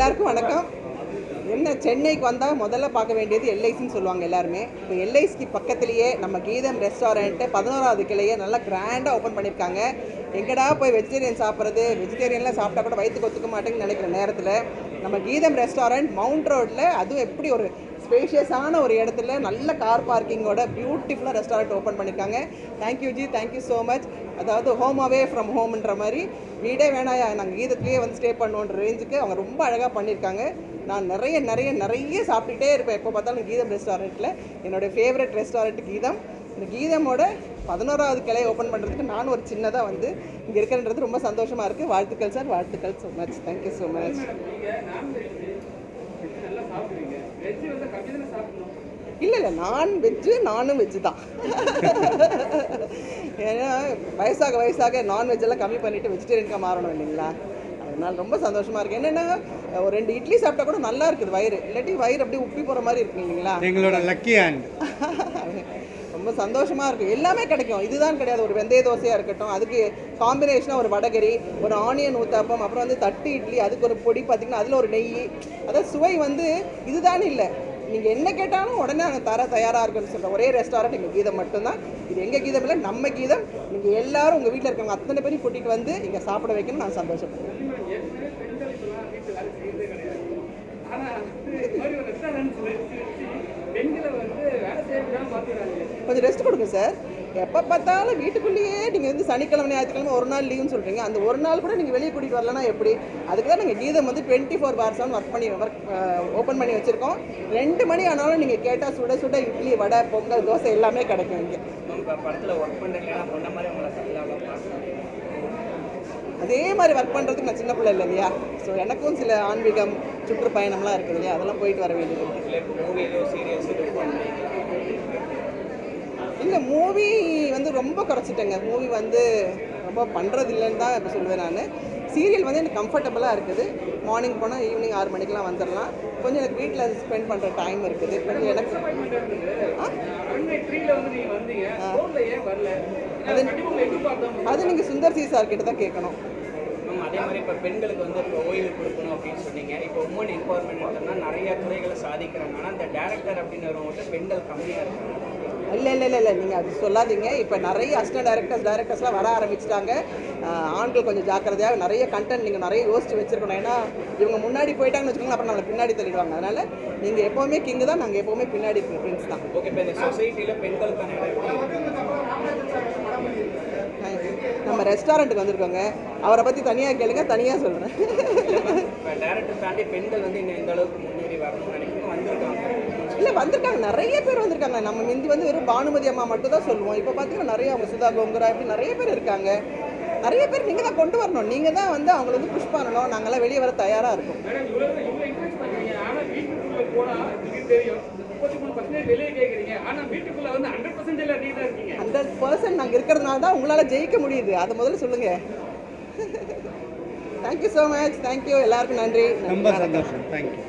எல்லாருக்கும் வணக்கம். என்ன சென்னைக்கு வந்தால் முதல்ல பார்க்க வேண்டியது எல்ஐசின்னு சொல்லுவாங்க எல்லாருமே. இப்போ எல்ஐசிக்கு பக்கத்துலேயே நம்ம கீதம் ரெஸ்டாரண்ட்டு பதினோராவது கிளையே நல்லா கிராண்டாக ஓப்பன் பண்ணியிருக்காங்க. எங்கடா போய் வெஜிடேரியன் சாப்பிட்றது? வெஜிடேரியன்லாம் சாப்பிட்டா கூட வயிற்றுக்கு ஒத்துக்க மாட்டேங்குன்னு நினைக்கிற நேரத்தில் நம்ம கீதம் ரெஸ்டாரண்ட் மவுண்ட் ரோட்டில் அதுவும் எப்படி ஒரு ஸ்பேஷியஸான ஒரு இடத்துல நல்ல கார் பார்க்கிங்கோட பியூட்டிஃபுல்லாக ரெஸ்டாரண்ட் ஓப்பன் பண்ணியிருக்காங்க thank you ji thank you so much அதாவது ஹோம் அவே ஃப்ரம் ஹோம்ன்ற மாதிரி வீடே வேணாயா? நாங்கள் கீதத்துலேயே வந்து ஸ்டே பண்ணுவோன்ற ரேஞ்சுக்கு அவங்க ரொம்ப அழகாக பண்ணியிருக்காங்க நான் நிறைய நிறைய நிறைய சாப்பிட்டுட்டே இருப்பேன். எப்போ பார்த்தாலும் கீதம் ரெஸ்டாரண்ட்டில் என்னோடய ஃபேவரட் ரெஸ்டாரண்ட் கீதம். இந்த கீதமோட பதினோராவது கிளையை ஓப்பன் பண்ணுறதுக்கு நானும் ஒரு சின்னதாக வந்து இங்கே இருக்கிறன்றது ரொம்ப சந்தோஷமாக இருக்குது வாழ்த்துக்கள் சார் வாழ்த்துக்கள் so much thank you so much இல்லை இல்லை நான் வெஜ்ஜு நானும் வெஜ்ஜு தான். ஏன்னா வயசாக வயசாக நான்வெஜ் எல்லாம் கம்மி பண்ணிவிட்டு வெஜிடேரியனுக்காக மாறணும் இல்லைங்களா? அதனால ரொம்ப சந்தோஷமாக இருக்குது என்னென்னா ஒரு ரெண்டு இட்லி சாப்பிட்டா கூட நல்லா இருக்குது வயிறு. இல்லாட்டி வயிறு அப்படியே உப்பி போகிற மாதிரி இருக்கு இல்லைங்களா? எங்களோட லக்கி ஹேண்ட் ரொம்ப சந்தோஷமாக இருக்குது எல்லாமே கிடைக்கும். இதுதான் கிடையாது. ஒரு வெந்தய தோசையாக இருக்கட்டும் அதுக்கு காம்பினேஷனாக ஒரு வடகரி ஒரு ஆனியன் ஊத்தாப்பம் அப்புறம் வந்து தட்டு இட்லி அதுக்கு ஒரு பொடி பார்த்திங்கன்னா அதில் ஒரு நெய். அதாவது சுவை வந்து இதுதான் இல்லை. நீங்கள் என்ன கேட்டாலும் உடனே நாங்கள் தர தயாராக இருக்குன்னு சொல்கிற ஒரே ரெஸ்டாரண்ட் எங்கள் கீதம் மட்டும்தான். இது எங்கள் கீதம் இல்லை நம்ம கீதம். நீங்கள் எல்லாரும் உங்கள் வீட்டில் இருக்கவங்க அத்தனை பேரும் கூட்டிகிட்டு வந்து இங்கே சாப்பிட வைக்கணும் நான் சந்தோஷப்படுறேன். கொஞ்சம் ரெஸ்ட் கொடுங்க சார் எப்போ பார்த்தாலும் வீட்டுக்குள்ளேயே நீங்கள் வந்து சனிக்கிழமை ஞாயிற்றுக்கிழமை ஒரு நாள் லீவுன்னு சொல்கிறீங்க அந்த ஒரு நாள் கூட நீங்கள் வெளியே கூட்டிகிட்டு வரலன்னா எப்படி? அதுக்கு தான் நாங்கள் கீதம் வந்து டுவெண்ட்டி ஃபோர் ஹவர்ஸ் ஒர்க் பண்ணி ஒர்க் ஓப்பன் பண்ணி வச்சுருக்கோம். ரெண்டு மணி ஆனாலும் நீங்கள் கேட்டால் சுட சுட இட்லி வடை பொங்கல் தோசை எல்லாமே கிடைக்கும் இங்கே. படத்தில் ஒர்க் பண்ணுறீங்கன்னா அதே மாதிரி ஒர்க் பண்ணுறதுக்கு நான் சின்ன பிள்ளை இல்லை இல்லையா? ஸோ எனக்கும் சில ஆன்மீகம் சுற்றுப்பயணம்லாம் இருக்குது இல்லையா? அதெல்லாம் போயிட்டு வர வேண்டியது இல்லை மூவி வந்து ரொம்ப குறைச்சிட்டேங்க. மூவி வந்து ரொம்ப பண்ணுறது இல்லைன்னு தான் இப்போ சொல்லுவேன் நான். சீரியல் வந்து எனக்கு கம்ஃபர்டபுளாக இருக்குது. மார்னிங் போனால் ஈவினிங் ஆறு மணிக்கெலாம் வந்துடலாம் கொஞ்சம் எனக்கு வீட்டில் ஸ்பெண்ட் பண்ணுற டைம் இருக்குது. கொஞ்சம் எனக்கு? அது அது நீங்கள் சுந்தர் சி சார் கிட்ட தான் கேட்கணும். மேம் அதே மாதிரி இப்போ பெண்களுக்கு வந்து இப்போ ஓய்வு கொடுக்கணும் அப்படின்னு சொன்னீங்க. இப்போ உமன் எம்பவர்மெண்ட் எடுத்தோம்னா நிறைய துறைகளை சாதிக்கிறாங்க. ஆனால் இந்த டேரக்டர் அப்படின்னு வரவங்க பெண்கள் கம்மியாக இருக்காங்க. இல்லை இல்லை இல்லை இல்லை. நீங்கள் அது சொல்லாதீங்க. இப்போ நிறைய அசிஸ்டன்ட் டைரக்டர்ஸ் டைரக்டர்ஸ்லாம் வர ஆரம்பிச்சிட்டாங்க. ஆண்கள் கொஞ்சம் ஜாக்கிரதையாக நிறைய கண்டென்ட் நீங்கள் நிறைய யோசிச்சு வச்சிருக்கணும். ஏன்னா இவங்க முன்னாடி போயிட்டாங்கன்னு வச்சுக்கோங்களேன் அப்புறம் நம்மளை பின்னாடி தள்ளிடுவாங்க. அதனால் நீங்கள் எப்போவுமே கிங்கு தான். நாங்கள் எப்போவுமே பின்னாடி ஃப்ரெண்ட்ஸ் தான். ஓகே இப்போ இந்த சொசைட்டியில் பெண்களுக்கான? நம்ம ரெஸ்டாரண்ட்டுக்கு வந்திருக்கோங்க. அவரை பற்றி தனியாக கேளுங்க தனியாக சொல்கிறேன் டேரக்டர் தாண்டி பெண்கள் வந்து இன்னும் எந்த அளவுக்கு முன்னேறி வரணும்னு நினைக்கிறோம் வந்திருக்காங்க. இல்லை வந்திருக்காங்க. நிறைய பேர் வந்திருக்காங்க. நம்ம மிந்தி வந்து வெறும் பானுமதி அம்மா மட்டும் தான் சொல்லுவோம். இப்போ பார்த்தீங்கன்னா நிறைய அவங்க சுதா கோங்குரா இப்படி நிறைய பேர் இருக்காங்க. நிறைய பேர் நீங்கள் தான் கொண்டு வரணும். நீங்கள் தான் வந்து அவங்கள வந்து புஷ் பண்ணணும். நாங்களாம் வெளியே வர தயாராக இருக்கோம். ஹண்ட்ரட் பர்சன்ட் நாங்கள் இருக்கிறதுனால தான் உங்களால் ஜெயிக்க முடியுது. அதை முதல்ல சொல்லுங்கள் தேங்க்யூ ஸோ மச் தேங்க்யூ எல்லாருக்கும் நன்றி. ரொம்ப சந்தோஷம். தேங்க்யூ